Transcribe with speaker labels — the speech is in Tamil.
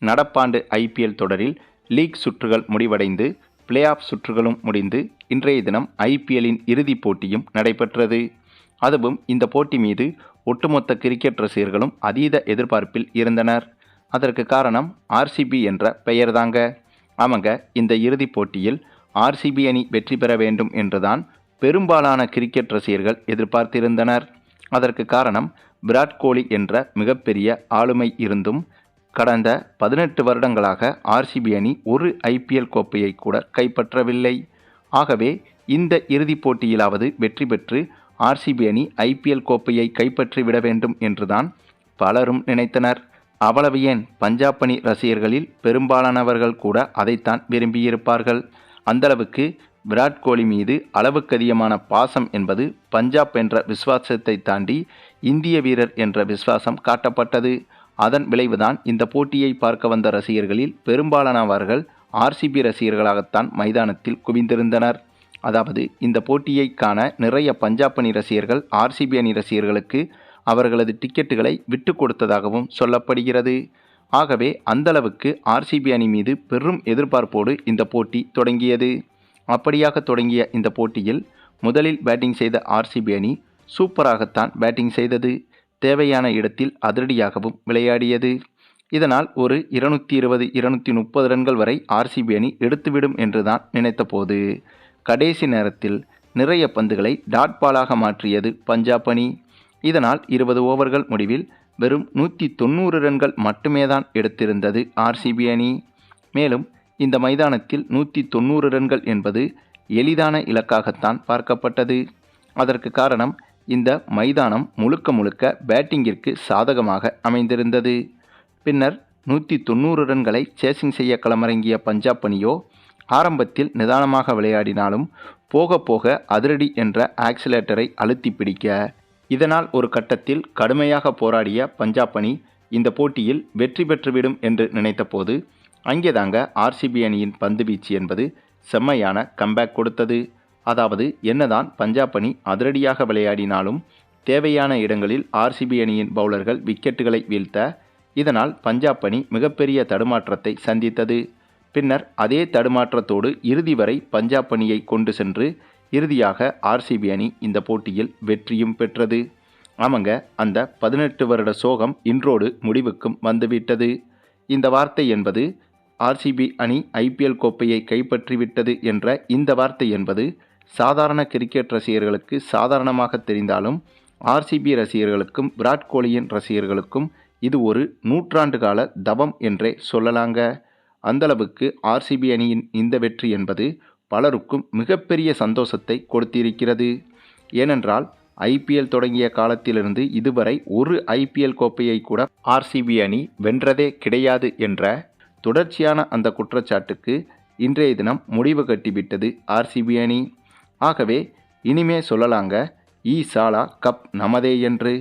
Speaker 1: நடப்பாண்டு ஐபிஎல் தொடரில் லீக் சுற்றுகள் முடிவடைந்து பிளே ஆஃப் சுற்றுகளும் முடிந்து இன்றைய தினம் ஐபிஎல்லின் இறுதிப் போட்டியும் நடைபெற்றது. அதுவும் இந்த போட்டி மீது ஒட்டுமொத்த கிரிக்கெட் ரசிகர்களும் அதீத எதிர்பார்ப்பில் இருந்தனர். அதற்கு காரணம் ஆர்சிபி என்ற பெயர்தாங்க. அவங்க இந்த இறுதிப் போட்டியில் ஆர்சிபி அணி வெற்றி பெற வேண்டும் என்றுதான் பெரும்பாலான கிரிக்கெட் ரசிகர்கள் எதிர்பார்த்திருந்தனர். அதற்கு காரணம் விராட் கோலி என்ற மிகப்பெரிய ஆளுமை இருந்தும் கடந்த பதினெட்டு வருடங்களாக ஆர்சிபி அணி ஒரு ஐபிஎல் கோப்பையை கூட கைப்பற்றவில்லை. ஆகவே இந்த இறுதிப் போட்டியிலாவது வெற்றி பெற்று ஆர்சிபி அணி ஐபிஎல் கோப்பையை கைப்பற்றி விட வேண்டும் என்றுதான் பலரும் நினைத்தனர். அவ்வளவு ஏன்? பஞ்சாப் அணி ரசிகர்களில் பெரும்பாலானவர்கள் கூட அதைத்தான் விரும்பியிருப்பார்கள். அந்தளவுக்கு விராட் கோலி மீது அளவுக்கு அதிகமான பாசம் என்பது பஞ்சாப் என்ற விசுவாசத்தை தாண்டி இந்திய வீரர் என்ற விசுவாசம் காட்டப்பட்டது. அதன் விளைவுதான் இந்த போட்டியை பார்க்க வந்த ரசிகர்களில் பெரும்பாலானவர்கள் ஆர்சிபி ரசிகர்களாகத்தான் மைதானத்தில் குவிந்திருந்தனர். அதாவது இந்த போட்டியை காண நிறைய பஞ்சாப் அணி ரசிகர்கள் ஆர்சிபி அணி ரசிகர்களுக்கு அவர்களது டிக்கெட்டுகளை விட்டு கொடுத்ததாகவும் சொல்லப்படுகிறது. ஆகவே அந்தளவுக்கு ஆர்சிபி அணி மீது பெரும் எதிர்பார்ப்போடு இந்த போட்டி தொடங்கியது. அப்படியாக தொடங்கிய இந்த போட்டியில் முதலில் பேட்டிங் செய்த ஆர்சிபி அணி சூப்பராகத்தான் பேட்டிங் செய்தது. தேவையான இடத்தில் அதிரடியாகவும் விளையாடியது. இதனால் ஒரு இருநூற்றி இருபது இருநூற்றி முப்பது ரன்கள் வரை ஆர்சிபி அணி எடுத்துவிடும் என்றுதான் நினைத்தபோது. கடைசி நேரத்தில் நிறைய பந்துகளை டாட் பாலாக மாற்றியது பஞ்சாப் அணி. இதனால் இருபது ஓவர்கள் முடிவில் வெறும் நூற்றி தொண்ணூறு ரன்கள் மட்டுமே தான் எடுத்திருந்தது ஆர்சிபி அணி. மேலும் இந்த மைதானத்தில் நூற்றி தொண்ணூறு ரன்கள் என்பது எளிதான இலக்காகத்தான் பார்க்கப்பட்டது. அதற்கு காரணம் இந்த மைதானம் முழுக்க முழுக்க பேட்டிங்கிற்கு சாதகமாக அமைந்திருந்தது. பின்னர் நூற்றி தொண்ணூறு ரன்களை சேசிங் செய்ய களமிறங்கிய பஞ்சாப் அணியோ ஆரம்பத்தில் நிதானமாக விளையாடினாலும் போக போக அதிரடி என்ற ஆக்சிலேட்டரை அழுத்தி பிடிக்க. இதனால் ஒரு கட்டத்தில் கடுமையாக போராடிய பஞ்சாப் அணி இந்த போட்டியில் வெற்றி பெற்றுவிடும் என்று நினைத்தபோது அங்கேதாங்க ஆர்சிபி அணியின் பந்துவீச்சு என்பது செம்மையான கம்பேக் கொடுத்தது. அதாவது என்னதான் பஞ்சாப் அணி அதிரடியாக விளையாடினாலும் தேவையான இடங்களில் ஆர்சிபி அணியின் பவுலர்கள் விக்கெட்டுகளை வீழ்த்த இதனால் பஞ்சாப் அணி மிகப்பெரிய தடுமாற்றத்தை சந்தித்தது. பின்னர் அதே தடுமாற்றத்தோடு இறுதி வரை பஞ்சாப் அணியை கொண்டு சென்று இறுதியாக ஆர்சிபி அணி இந்த போட்டியில் வெற்றியும் பெற்றது. ஆமாங்க அந்த பதினெட்டு வருட சோகம் இன்றோடு முடிவுக்கும் வந்துவிட்டது. இந்த வார்த்தை என்பது ஆர்சிபி அணி ஐபிஎல் கோப்பையை கைப்பற்றிவிட்டது என்ற இந்த வார்த்தை என்பது சாதாரண கிரிக்கெட் ரசிகர்களுக்கு சாதாரணமாக தெரிந்தாலும் ஆர்சிபி ரசிகர்களுக்கும் விராட் கோலியின் ரசிகர்களுக்கும் இது ஒரு நூற்றாண்டு கால தவம் என்றே சொல்லலாங்க. அந்தளவுக்கு ஆர்சிபி அணியின் இந்த வெற்றி என்பது பலருக்கும் மிகப்பெரிய சந்தோஷத்தை கொடுத்திருக்கிறது. ஏனென்றால் ஐபிஎல் தொடங்கிய காலத்திலிருந்து இதுவரை ஒரு ஐபிஎல் கோப்பையை கூட ஆர்சிபி அணி வென்றதே கிடையாது என்ற தொடர்ச்சியான அந்த குற்றச்சாட்டுக்கு இன்றைய தினம் முடிவு கட்டிவிட்டது ஆர்சிபி அணி. ஆகவே இனிமே சொல்லலாங்க ஈ சாலா கப் நமதே என்று.